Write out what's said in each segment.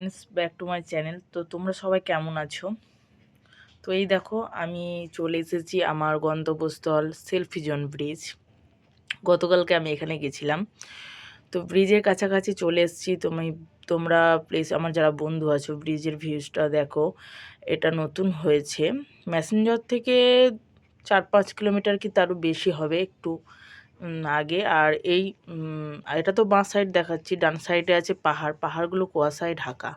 Friends back to my channel তো তোমরা সবাই কেমন আছো? তো এই দেখো, আমি চলে এসেছি আমার গন্তব্যস্থল সেলফিজন ব্রিজ গতকালকে আমি এখানে গেছিলাম। তো ব্রিজের কাছাকাছি চলে এসেছি। তুমি তোমরা প্লিজ আমার যারা বন্ধু আছো ব্রিজের ভিউজটা দেখো। এটা নতুন হয়েছে। ম্যাসেঞ্জার থেকে চার পাঁচ কিলোমিটার কি তারও বেশি হবে? একটু আগে। আর এই এটা তো বাঁ সাইড দেখাচ্ছি। ডান সাইডে আছে পাহাড়। পাহাড়গুলো কুয়াশায় ঢাকা।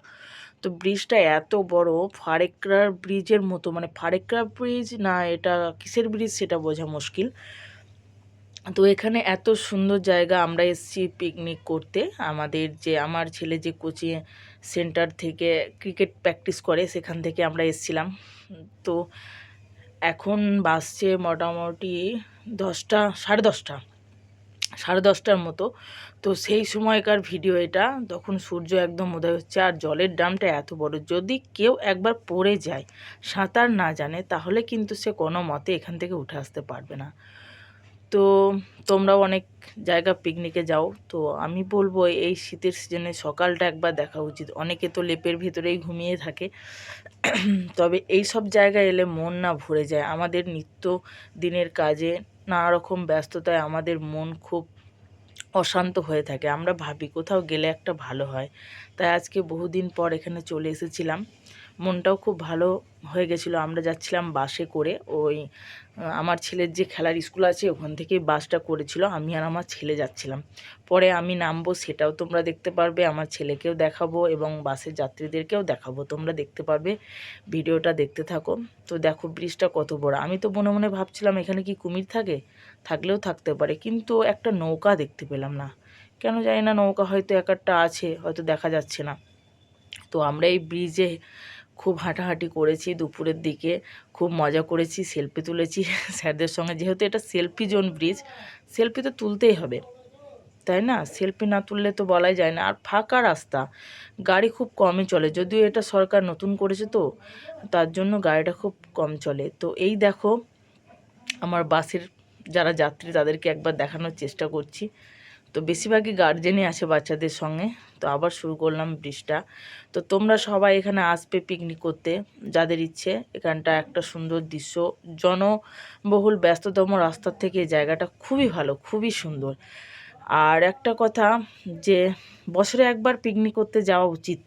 তো ব্রিজটা এত বড়, ফারেকরার ব্রিজের মতো। মানে ফারেকরা ব্রিজ না, এটা কিসের ব্রিজ সেটা বোঝা মুশকিল। তো এখানে এত সুন্দর জায়গা, আমরা এসেছি পিকনিক করতে। আমাদের যে, আমার ছেলে যে কোচিং সেন্টার থেকে ক্রিকেট প্র্যাকটিস করে, সেখান থেকে আমরা এসেছিলাম। তো এখন বাসছে মোটামুটি দশটা, সাড়ে দশটা। সাড়ে দশটার মতো। তো সেই সময়কার ভিডিও এটা, তখন সূর্য একদম উদয় হচ্ছে আর জলের ড্রামটা এত বড়। যদি কেউ একবার পড়ে যায়, সাঁতার না জানে, তাহলে কিন্তু সে কোনো মতে এখান থেকে উঠে আসতে পারবে না। তো তোমরাও অনেক জায়গা পিকনিকে যাও। তো আমি বলব, এই শীতের সিজনে সকালটা একবার দেখা উচিত। অনেকে তো লেপের ভেতরেই ঘুমিয়ে থাকে। তবে এই সব জায়গায় এলে মন না ভরে যায়। আমাদের নিত্য দিনের কাজে নানা রকম ব্যস্ততায় আমাদের মন খুব অশান্ত হয়ে থাকে। আমরা ভাবি কোথাও গেলে একটা ভালো হয়। তাই আজকে বহুদিন পর এখানে চলে এসেছিলাম। মনটাও খুব ভালো হয়ে গেছিল। আমরা যাচ্ছিলাম বাসে করে। ওই আমার ছেলের যে খেলার স্কুল আছে, ওখান থেকেই বাসটা করেছিল। আমি আর আমার ছেলে যাচ্ছিলাম। পরে আমি নামবো, সেটাও তোমরা দেখতে পারবে। আমার ছেলেকেও দেখাবো এবং বাসের যাত্রীদেরকেও দেখাবো। তোমরা দেখতে পারবে। ভিডিওটা দেখতে থাকো। তো দেখো ব্রিজটা কত বড়। আমি তো মনে মনে ভাবছিলাম, এখানে কি কুমির থাকে? থাকলেও থাকতে পারে। কিন্তু একটা নৌকা দেখতে পেলাম না। কেন জানি না, নৌকা হয়তো এক একটা আছে, হয়তো দেখা যাচ্ছে না। তো আমরা এই ব্রিজে খুব হাঁটাহাঁটি করেছি দুপুরের দিকে, খুব মজা করেছি সেলফি তুলেছি। স্যারদের সঙ্গে যেহেতু এটা সেলফি জোন ব্রিজ সেলফি তো তুলতেই হবে, তাই না? সেলফি না তুললে তো বলাই যায় না। আর ফাঁকা রাস্তা, গাড়ি খুব কমই চলে, যদিও এটা সরকার নতুন করেছে তো, তার জন্য গাড়িটা খুব কম চলে। তো এই দেখো, আমার বাসের যারা যাত্রী তাদেরকে একবার দেখানোর চেষ্টা করছি। তো বেশিরভাগই গার্জেনই আছে বাচ্চাদের সঙ্গে। তো আবার শুরু করলাম ব্রিজটা। তো তোমরা সবাই এখানে আসবে পিকনিক করতে, যাদের ইচ্ছে। এখানটা একটা সুন্দর দৃশ্য। জনবহুল, ব্যস্ততম রাস্তার থেকে জায়গাটা খুবই ভালো, খুবই সুন্দর। আর একটা কথা যে, বছরে একবার পিকনিক করতে যাওয়া উচিত।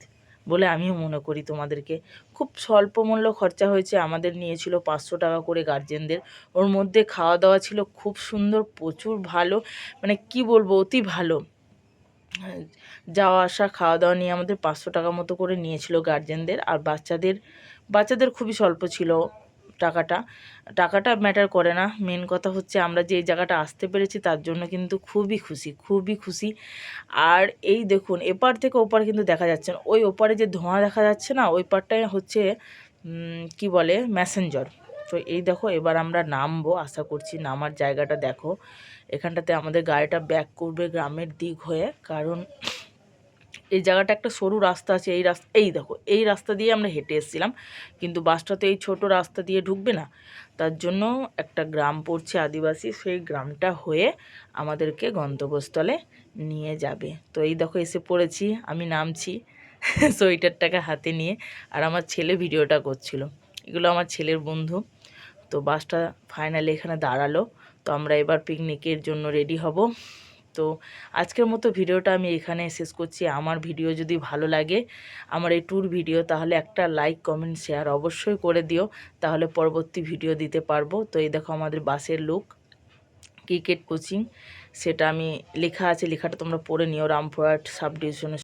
বলে আমিও মনে করি তোমাদেরকে। খুব স্বল্প মূল্য খরচা হয়েছে, আমাদের নিয়েছিল পাঁচশো টাকা করে গার্জেনদের ওর মধ্যে খাওয়া দাওয়া ছিল খুব সুন্দর, প্রচুর ভালো মানে কি বলব, অতি ভালো। যাওয়া আসা খাওয়া দাওয়া নিয়ে আমাদের পাঁচশো টাকা মতো করে নিয়েছিল গার্জেনদের আর বাচ্চাদের বাচ্চাদের খুবই স্বল্প ছিল। টাকাটা। টাকাটা ম্যাটার করে না। মেন কথা হচ্ছে আমরা যে জায়গাটা আসতে পেরেছি তার জন্য কিন্তু খুবই খুশি খুবই খুশি। আর এই দেখুন, এপার থেকে ওপার কিন্তু দেখা যাচ্ছে না। ওই ওপারে যে ধোঁয়া দেখা যাচ্ছে না, ওই পারটাই হচ্ছে কি বলে ম্যাসেঞ্জর তো এই দেখো, এবার আমরা নামবো, আশা করছি নামার জায়গাটা দেখো। এখানটাতে আমাদের গাড়িটা ব্যাক করবে গ্রামের দিক হয়ে, কারণ এই জায়গাটা একটা সরু রাস্তা আছে, এই রাস্তা, এই দেখো, এই রাস্তা দিয়ে আমরা হেঁটে এসেছিলাম। কিন্তু বাসটা তো এই ছোট রাস্তা দিয়ে ঢুকবে না। তার জন্য একটা গ্রাম পড়ছে আদিবাসী, সেই গ্রামটা হয়ে আমাদেরকে গন্তব্যস্থলে নিয়ে যাবে। তো এই দেখো, এসে পড়েছি, আমি নামছি, সোয়েটারটাকে হাতে নিয়ে, আর আমার ছেলে ভিডিওটা করছিল। এগুলো আমার ছেলের বন্ধু। তো বাসটা ফাইনালি এখানে দাঁড়াল। তো আমরা এবার পিকনিকের জন্য রেডি হব। তো আজকের মতো ভিডিওটা আমি এখানে শেষ করছি। আমার ভিডিও যদি ভালো লাগে, আমার এই ট্যুর ভিডিও, তাহলে একটা লাইক কমেন্ট শেয়ার অবশ্যই করে দিও। তাহলে পরবর্তী ভিডিও দিতে পারব। তো এই দেখো আমাদের বাসের লুক ক্রিকেট কোচিং সেটা আমি লেখা আছে, লেখাটা তোমরা পড়ে নিও। রামপুরহাট সাব ডিভিশনের